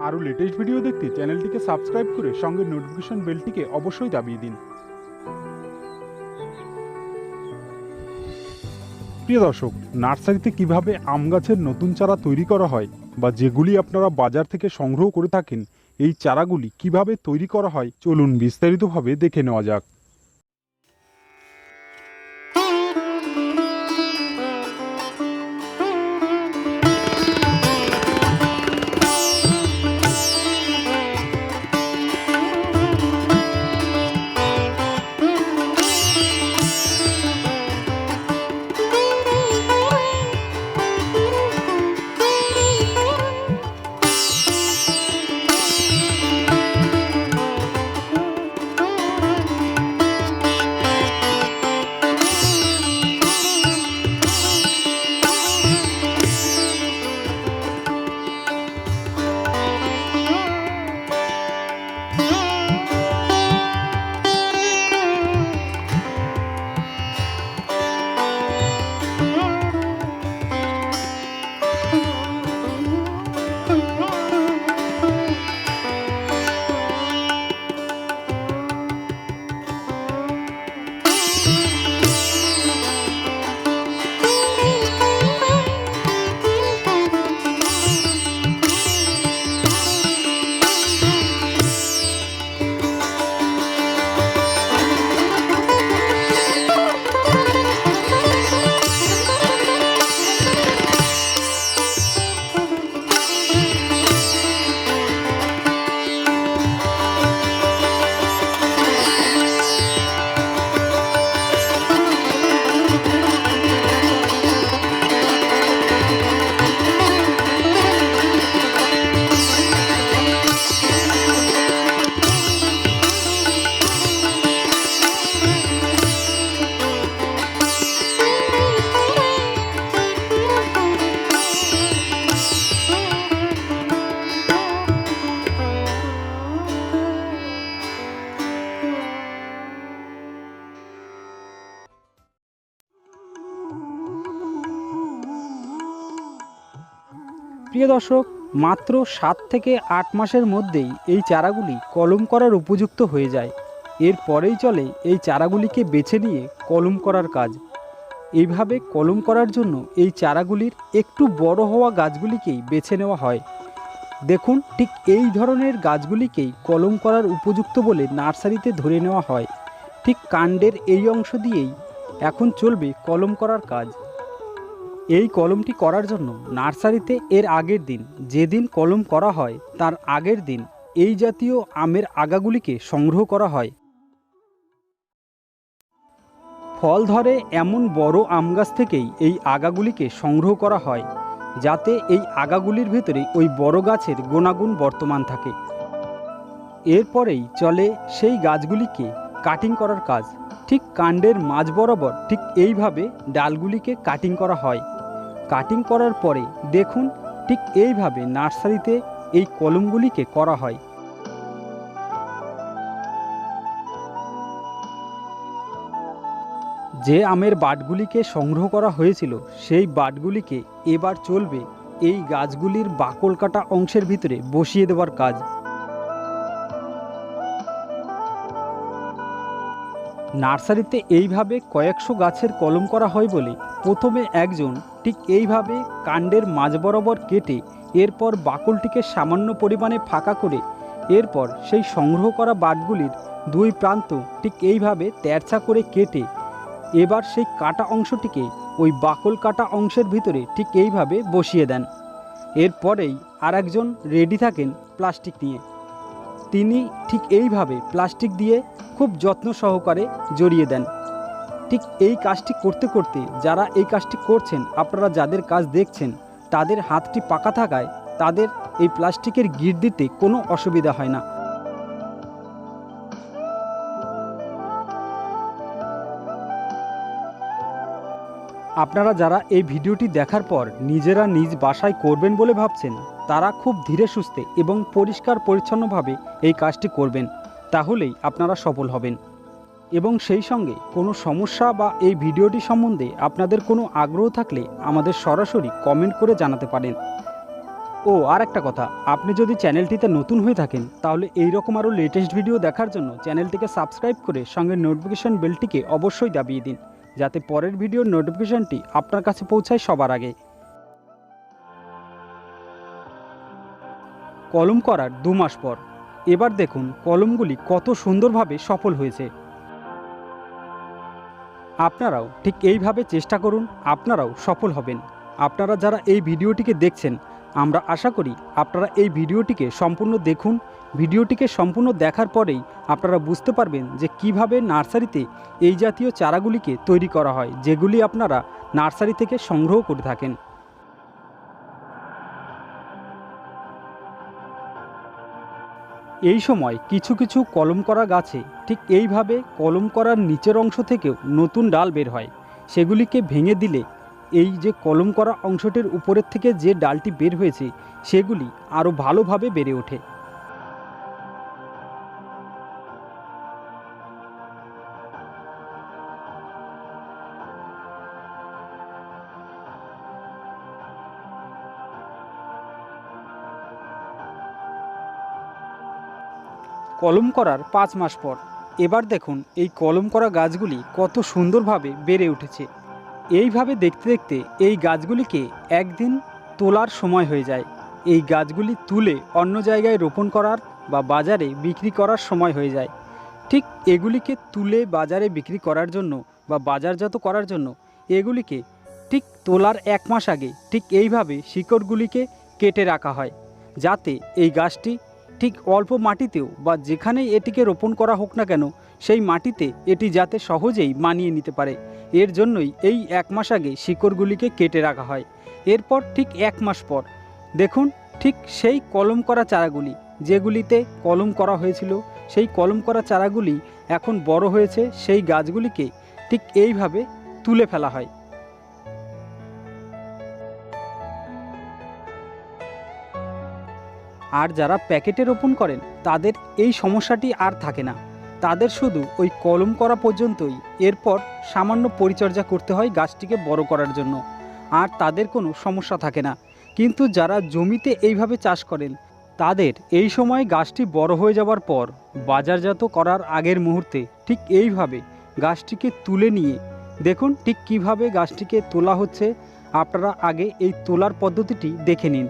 আরও latest video দেখতে চ্যানেলটিকে সাবস্ক্রাইব করে সঙ্গে নোটিফিকেশন বেলটিকে অবশ্যই দাবিয়ে দিন। প্রিয় দর্শক, নার্সারিতে কীভাবে আম গাছের নতুন চারা তৈরি করা হয় বা যেগুলি আপনারা বাজার থেকে সংগ্রহ করে থাকেন, এই চারাগুলি কীভাবে তৈরি করা হয়, চলুন বিস্তারিতভাবে দেখে নেওয়া যাক। প্রিয় দর্শক, মাত্র সাত থেকে আট মাসের মধ্যেই এই চারাগুলি কলম করার উপযুক্ত হয়ে যায়। এর পরেই চলে এই চারাগুলিকে বেছে নিয়ে কলম করার কাজ। এইভাবে কলম করার জন্য এই চারাগুলির একটু বড় হওয়া গাছগুলিকেই বেছে নেওয়া হয়। দেখুন, ঠিক এই ধরনের গাছগুলিকেই কলম করার উপযুক্ত বলে নার্সারিতে ধরে নেওয়া হয়। ঠিক কাণ্ডের এই অংশ দিয়েই এখন চলবে কলম করার কাজ। এই কলমটি করার জন্য নার্সারিতে এর আগের দিন, যেদিন কলম করা হয়, তার আগের দিন এই জাতীয় আমের আগাগুলিকে সংগ্রহ করা হয়। ফল ধরে এমন বড় আম গাছ থেকেই এই আগাগুলিকে সংগ্রহ করা হয়, যাতে এই আগাগুলির ভেতরে ওই বড় গাছের গুণাগুণ বর্তমান থাকে। এরপরেই চলে সেই গাছগুলিকে কাটিং করার কাজ। ঠিক কাণ্ডের মাঝ বরাবর ঠিক এইভাবে ডালগুলিকে কাটিং করা হয়। কাটিং করার পরে দেখুন ঠিক এইভাবে নার্সারিতে এই কলমগুলিকে করা হয়। যে আমের বাটগুলিকে সংগ্রহ করা হয়েছিল, সেই বাটগুলিকে এবার চলবে এই গাছগুলির বাকল কাটা অংশের ভিতরে বসিয়ে দেওয়ার কাজ। নার্সারিতে এইভাবে কয়েকশো গাছের কলম করা হয় বলে প্রথমে একজন ঠিক এইভাবে কাণ্ডের মাঝ বরাবর কেটে এরপর বাকলটিকে সামান্য পরিমাণে ফাঁকা করে এরপর সেই সংগ্রহ করা বাটগুলির দুই প্রান্ত ঠিক এইভাবে তেরছা করে কেটে এবার সেই কাটা অংশটিকে ওই বাকল কাটা অংশের ভিতরে ঠিক এইভাবে বসিয়ে দেন। এরপরেই আর একজন রেডি থাকেন প্লাস্টিক নিয়ে। তিনি ঠিক এইভাবে প্লাস্টিক দিয়ে খুব যত্ন সহকারে জড়িয়ে দেন। ঠিক এই কাজটি করতে করতে যারা এই কাজটি করছেন, আপনারা যাদের কাজ দেখছেন, তাদের হাতটি পাকা থাকায় তাদের এই প্লাস্টিকের গিট দিতে কোনো অসুবিধা হয় না। আপনারা যারা এই ভিডিওটি দেখার পর নিজেরা নিজ বাসায় করবেন বলে ভাবছেন, তারা খুব ধীরে সুস্থে এবং পরিষ্কার পরিচ্ছন্নভাবে এই কাজটি করবেন, তাহলেই আপনারা সফল হবেন। এবং সেই সঙ্গে কোনো সমস্যা বা এই ভিডিওটি সম্বন্ধে আপনাদের কোনো আগ্রহ থাকলে আমাদের সরাসরি কমেন্ট করে জানাতে পারেন। ও, আর একটা কথা, আপনি যদি চ্যানেলটিতে নতুন হয়ে থাকেন, তাহলে এই রকম আরও লেটেস্ট ভিডিও দেখার জন্য চ্যানেলটিকে সাবস্ক্রাইব করে সঙ্গে নোটিফিকেশন বেলটিকে অবশ্যই দাবিয়ে দিন, যাতে পরের ভিডিওর নোটিফিকেশনটি আপনার কাছে পৌঁছায় সবার আগে। কলম করার দু মাস পর। এবার দেখুন, কলমগুলি কত সুন্দরভাবে সফল হয়েছে। আপনারাও ঠিক এইভাবে চেষ্টা করুন, আপনারাও সফল হবেন। আপনারা যারা এই ভিডিওটিকে দেখছেন, আমরা আশা করি আপনারা এই ভিডিওটিকে সম্পূর্ণ দেখুন। ভিডিওটিকে সম্পূর্ণ দেখার পরেই আপনারা বুঝতে পারবেন যে কীভাবে নার্সারিতে এই জাতীয় চারাগুলিকে তৈরি করা হয়, যেগুলি আপনারা নার্সারি থেকে সংগ্রহ করে থাকেন। এই সময় কিছু কিছু কলম করা গাছে ঠিক এইভাবে কলম করার নিচের অংশ থেকেও নতুন ডাল বের হয়। সেগুলিকে ভেঙে দিলে এই যে কলম করা অংশটির উপরের থেকে যে ডালটি বের হয়েছে, সেগুলি আরও ভালোভাবে বেড়ে ওঠে। কলম করার পাঁচ মাস পর। এবার দেখুন এই কলম করা গাছগুলি কত সুন্দরভাবে বেড়ে উঠেছে। এইভাবে দেখতে দেখতে এই গাছগুলিকে একদিন তোলার সময় হয়ে যায়। এই গাছগুলি তুলে অন্য জায়গায় রোপণ করার বা বাজারে বিক্রি করার সময় হয়ে যায়। ঠিক এগুলিকে তুলে বাজারে বিক্রি করার জন্য বা বাজারজাত করার জন্য এগুলিকে ঠিক তোলার এক মাস আগে ঠিক এইভাবে শিকড়গুলিকে কেটে রাখা হয়। যাতে এই গাছটি ঠিক অল্প মাটিতেও বা যেখানেই এটিকে রোপণ করা হোক না কেন, সেই মাটিতে এটি যাতে সহজেই মানিয়ে নিতে পারে। এর জন্যই এই এক মাস আগে শিকড়গুলিকে কেটে রাখা হয়। এরপর ঠিক এক মাস পর, দেখুন ঠিক সেই কলম করা চারাগুলি, যেগুলিতে কলম করা হয়েছিল, সেই কলম করা চারাগুলি এখন বড় হয়েছে, সেই গাছগুলিকে ঠিক এইভাবে তুলে ফেলা হয়। আর যারা প্যাকেটে রোপণ করেন, তাদের এই সমস্যাটি আর থাকে না। তাদের শুধু ওই কলম করা পর্যন্তই। এরপর সামান্য পরিচর্যা করতে হয় গাছটিকে বড় করার জন্য। আর তাদের কোনো সমস্যা থাকে না। কিন্তু যারা জমিতে এইভাবে চাষ করেন, তাদের এই সময় গাছটি বড় হয়ে যাওয়ার পর বাজারজাত করার আগের মুহূর্তে ঠিক এইভাবে গাছটিকে তুলে নিয়ে, দেখুন ঠিক কীভাবে গাছটিকে তোলা হচ্ছে। আপনারা আগে এই তোলার পদ্ধতিটি দেখে নিন।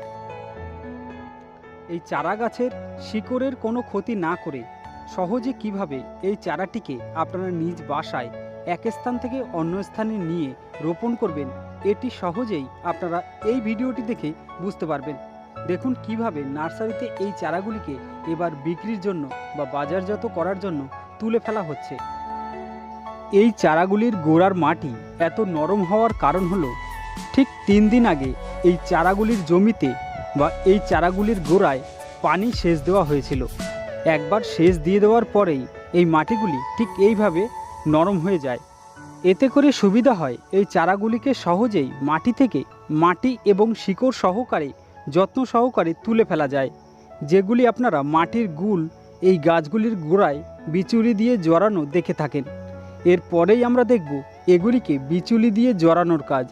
এই চারা গাছের শিকড়ের কোনো ক্ষতি না করে সহজে কীভাবে এই চারাটিকে আপনারা নিজ বাসায় এক স্থান থেকে অন্য স্থানে নিয়ে রোপণ করবেন, এটি সহজেই আপনারা এই ভিডিওটি দেখে বুঝতে পারবেন। দেখুন কীভাবে নার্সারিতে এই চারাগুলিকে এবার বিক্রির জন্য বা বাজারজাত করার জন্য তুলে ফেলা হচ্ছে। এই চারাগুলির গোড়ার মাটি এত নরম হওয়ার কারণ হলো, ঠিক তিন দিন আগে এই চারাগুলির জমিতে বা এই চারাগুলির গোড়ায় পানি সেচ দেওয়া হয়েছিল। একবার সেচ দিয়ে দেওয়ার পরেই এই মাটিগুলি ঠিক এইভাবে নরম হয়ে যায়। এতে করে সুবিধা হয় এই চারাগুলিকে সহজেই মাটি থেকে মাটি এবং শিকড় সহকারে, যত্ন সহকারে তুলে ফেলা যায়। যেগুলি আপনারা মাটির গুল এই গাছগুলির গোড়ায় বিচুলি দিয়ে জড়ানো দেখে থাকেন। এরপরেই আমরা দেখব এগুলিকে বিচুলি দিয়ে জড়ানোর কাজ।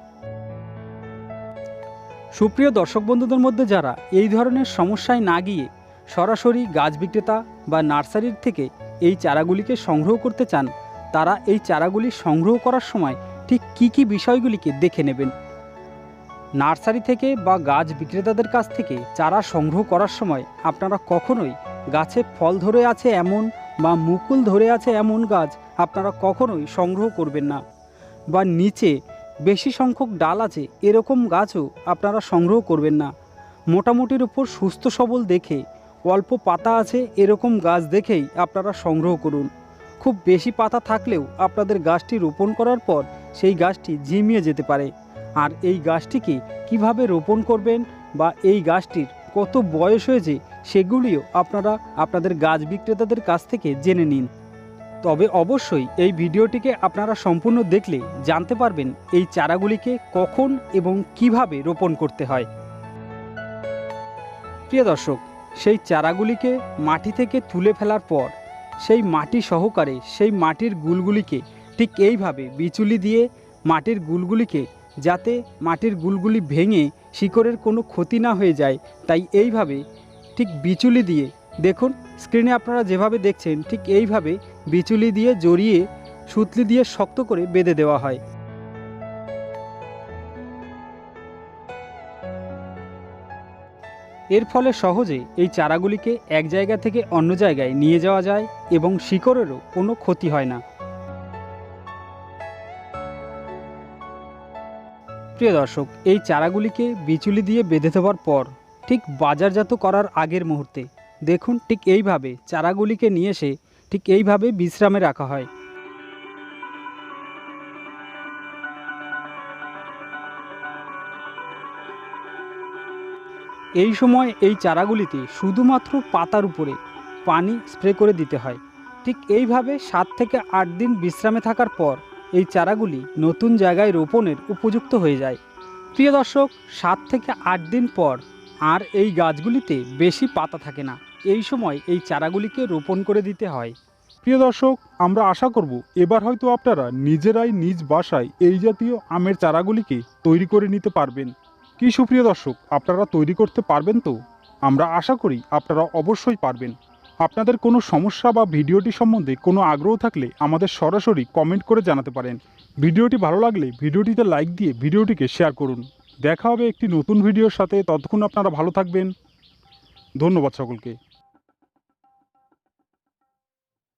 সুপ্রিয় দর্শক বন্ধুদের মধ্যে যারা এই ধরনের সমস্যায় না গিয়ে সরাসরি গাছ বিক্রেতা বা নার্সারির থেকে এই চারাগুলিকে সংগ্রহ করতে চান, তারা এই চারাগুলি সংগ্রহ করার সময় ঠিক কী কী বিষয়গুলিকে দেখে নেবেন? নার্সারি থেকে বা গাছ বিক্রেতাদের কাছ থেকে চারা সংগ্রহ করার সময় আপনারা কখনোই গাছে ফল ধরে আছে এমন বা মুকুল ধরে আছে এমন গাছ আপনারা কখনোই সংগ্রহ করবেন না। বা নিচে বেশি সংখ্যক ডাল আছে, এরকম গাছও আপনারা সংগ্রহ করবেন না। মোটামুটির উপর সুস্থ সবল দেখে, অল্প পাতা আছে, এরকম গাছ দেখেই আপনারা সংগ্রহ করুন। খুব বেশি পাতা থাকলেও আপনাদের গাছটি রোপণ করার পর সেই গাছটি ঝিমিয়ে যেতে পারে। আর এই গাছটিকে কীভাবে রোপণ করবেন বা এই গাছটির কত বয়স হয়েছে, সেগুলিও আপনারা আপনাদের গাছ বিক্রেতাদের কাছ থেকে জেনে নিন। তবে অবশ্যই এই ভিডিওটিকে আপনারা সম্পূর্ণ দেখলে জানতে পারবেন এই চারাগুলিকে কখন এবং কীভাবে রোপণ করতে হয়। প্রিয় দর্শক, সেই চারাগুলিকে মাটি থেকে তুলে ফেলার পর সেই মাটি সহকারে সেই মাটির গুলগুলিকে ঠিক এইভাবে বিচুলি দিয়ে মাটির গুলগুলিকে যাতে মাটির গুলগুলি ভেঙে শিকড়ের কোনো ক্ষতি না হয়ে যায়, তাই এইভাবে ঠিক বিচুলি দিয়ে দেখুন স্ক্রিনে আপনারা যেভাবে দেখছেন, ঠিক এইভাবে বিচুলি দিয়ে জড়িয়ে, সুতলি দিয়ে শক্ত করে বেঁধে দেওয়া হয়। এর ফলে সহজে এই চারাগুলিকে এক জায়গা থেকে অন্য জায়গায় নিয়ে যাওয়া যায় এবং শিকড়েরও কোনো ক্ষতি হয় না। প্রিয় দর্শক, এই চারাগুলিকে বিচুলি দিয়ে বেঁধে দেওয়ার পর, ঠিক বাজারজাত করার আগের মুহূর্তে দেখুন ঠিক এইভাবে চারাগুলিকে নিয়ে এসে ঠিক এইভাবে বিশ্রামে রাখা হয়। এই সময় এই চারাগুলিতে শুধুমাত্র পাতার উপরে পানি স্প্রে করে দিতে হয়। ঠিক এইভাবে সাত থেকে আট দিন বিশ্রামে থাকার পর এই চারাগুলি নতুন জায়গায় রোপণের উপযুক্ত হয়ে যায়। প্রিয় দর্শক, সাত থেকে আট দিন পর আর এই গাছগুলিতে বেশি পাতা থাকে না। এই সময় এই চারাগুলিকে রোপণ করে দিতে হয়। প্রিয় দর্শক, আমরা আশা করব এবার হয়তো আপনারা নিজেরাই নিজ বাসায় এই জাতীয় আমের চারাগুলিকে তৈরি করে নিতে পারবেন। কি সুপ্রিয় দর্শক, আপনারা তৈরি করতে পারবেন তো? আমরা আশা করি আপনারা অবশ্যই পারবেন। আপনাদের কোনো সমস্যা বা ভিডিওটি সম্বন্ধে কোনো আগ্রহ থাকলে আমাদের সরাসরি কমেন্ট করে জানাতে পারেন। ভিডিওটি ভালো লাগলে ভিডিওটিতে লাইক দিয়ে ভিডিওটিকে শেয়ার করুন। দেখা হবে একটি নতুন ভিডিওর সাথে। ততক্ষণ আপনারা ভালো থাকবেন। ধন্যবাদ সকলকে।